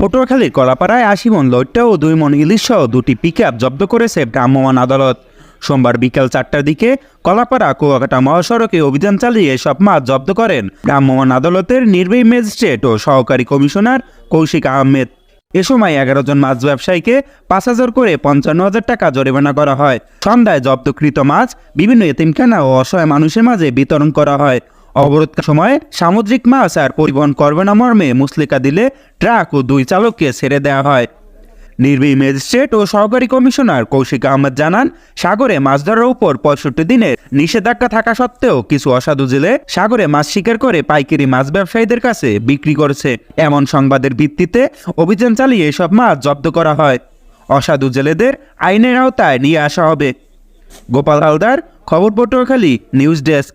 পটুয়াখালীর কলাপাড়ায় আশি মন লইট্টা ও দুই মন ইলিশ সহ দুটি পিক জব্দ করেছে ভ্রাম্যমাণ আদালত। সোমবার বিকেল চারটার দিকে কলাপাড়া কুয়াকাটা মহাসড়কে অভিযান চালিয়ে সব মাছ জব্দ করেন ভ্রাম্যমাণ আদালতের নির্বাহী ম্যাজিস্ট্রেট ও সহকারী কমিশনার কৌশিক আহমেদ। এ সময় এগারো জন মাছ ব্যবসায়ীকে পাঁচ হাজার করে পঞ্চান্ন হাজার টাকা জরিমানা করা হয়। সন্ধ্যায় জব্দকৃত মাছ বিভিন্ন এতিমখানা ও অসহায় মানুষের মাঝে বিতরণ করা হয়। অবরোধ সময় সামুদ্রিক মাছ আর পরিবহন করবে না মর্মে মুসলিকা দিলে ট্রাক ও দুই চালককে ছেড়ে দেওয়া হয়। নির্বাহী ম্যাজিস্ট্রেট ও সহকারী কমিশনার কৌশিক আহমেদ জানান, সাগরে মাছ ধরার উপর পঁয়ষট্টি দিনের নিষেধাজ্ঞা থাকা সত্ত্বেও কিছু অসাধু জেলে সাগরে মাছ শিকার করে পাইকারি মাছ ব্যবসায়ীদের কাছে বিক্রি করছে। এমন সংবাদের ভিত্তিতে অভিযান চালিয়ে এসব মাছ জব্দ করা হয়। অসাধু জেলেদের আইনের আওতায় নিয়ে আসা হবে। গোপাল হালদার, খবর পটুয়াখালী নিউজ ডেস্ক।